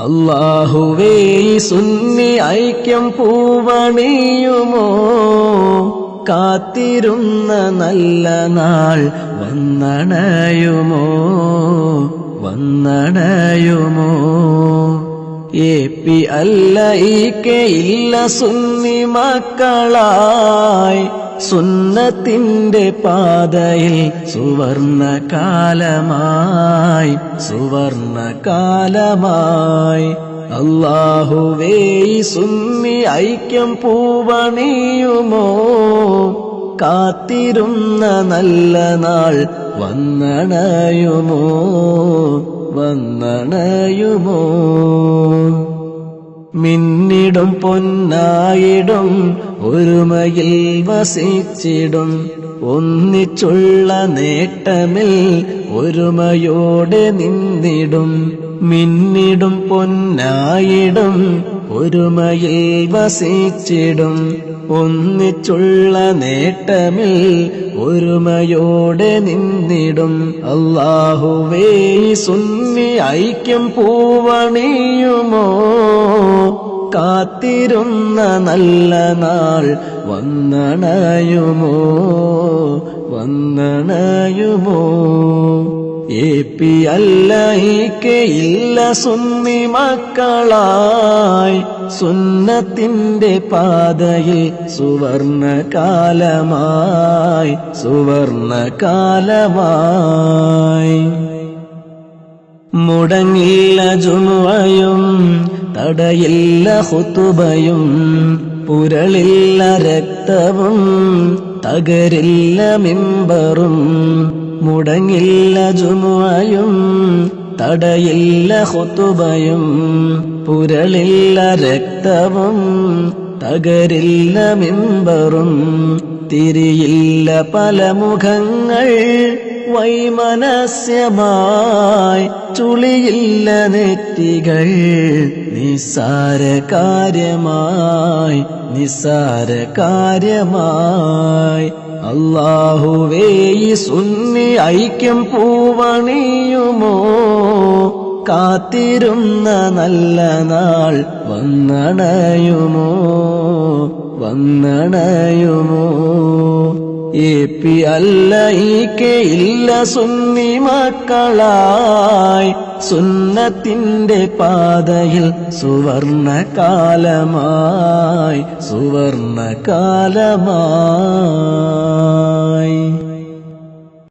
അള്ളാഹുവേ സുന്നി ഐക്യം പൂവണിയുമോ? കാത്തിരുന്ന നല്ല നാൾ വന്നണയുമോ? വന്നണയുമോ? എ പി അല്ല ഈ കെ ഇല്ല സുന്നി മക്കളായി. സുന്നത്തിന്റെ പാതയിൽ സുവർണ കാലമായി സുവർണ കാലമായി അള്ളാഹുവേ സുന്നി ഐക്യം പൂവണിയുമോ? കാത്തിരുന്ന നല്ല നാൾ വന്നണയുമോ? വന്നണയുമോ? മിന്നിടും പൊന്നായിടും ഒരുമയിൽ വസിച്ചിടും. ഒന്നിച്ചുള്ള നേട്ടമിൽ ഒരുമയോടെ നിന്നിടും. മിന്നിടും പൊന്നായിടും ഒരുമയിൽ വസിച്ചിടും. ഒന്നിച്ചുള്ള നേട്ടമിൽ ഒരുമയോടെ നിന്നിടും. അള്ളാഹുവേ സുന്നി ഐക്യം പൂവണിയുമോ? കാത്തിരുന്ന നല്ല നാൾ വന്നണയുമോ? വന്നണയുമോ? എ പി അല്ല ഇല്ല സുന്നി മക്കളായി. സുന്നത്തിന്റെ പാതയിൽ സുവർണ കാലമായി സുവർണ കാലമായി മുടങ്ങില്ല ജുമുവയും തടയില്ല ഹുത്തുബയും പുരളില്ല രക്തവും തകരില്ല മിമ്പറും. മുടങ്ങില്ല ജുമുഅയും തടയില്ല ഹുത്തുബയും പുരളില്ല രക്തവും തകരില്ല മിമ്പറും തിരിയില്ല പല മുഖങ്ങൾ വൈമനസ്യമായി ചുളിയില്ല നെറ്റികൾ നിസാര കാര്യമായി നിസാര കാര്യമായി. അള്ളാഹുവേ സുന്നി ഐക്യം പൂവണിയുമോ? കാത്തിരുന്ന നല്ല നാൾ വന്നണയുമോ? വന്നണയുമോ? എ പി അല്ല ഈ കെ ഇല്ല സുന്നി മക്കളായി. സുന്നത്തിന്റെ പാതയിൽ സുവർണ കാലമായി സുവർണ കാലമായി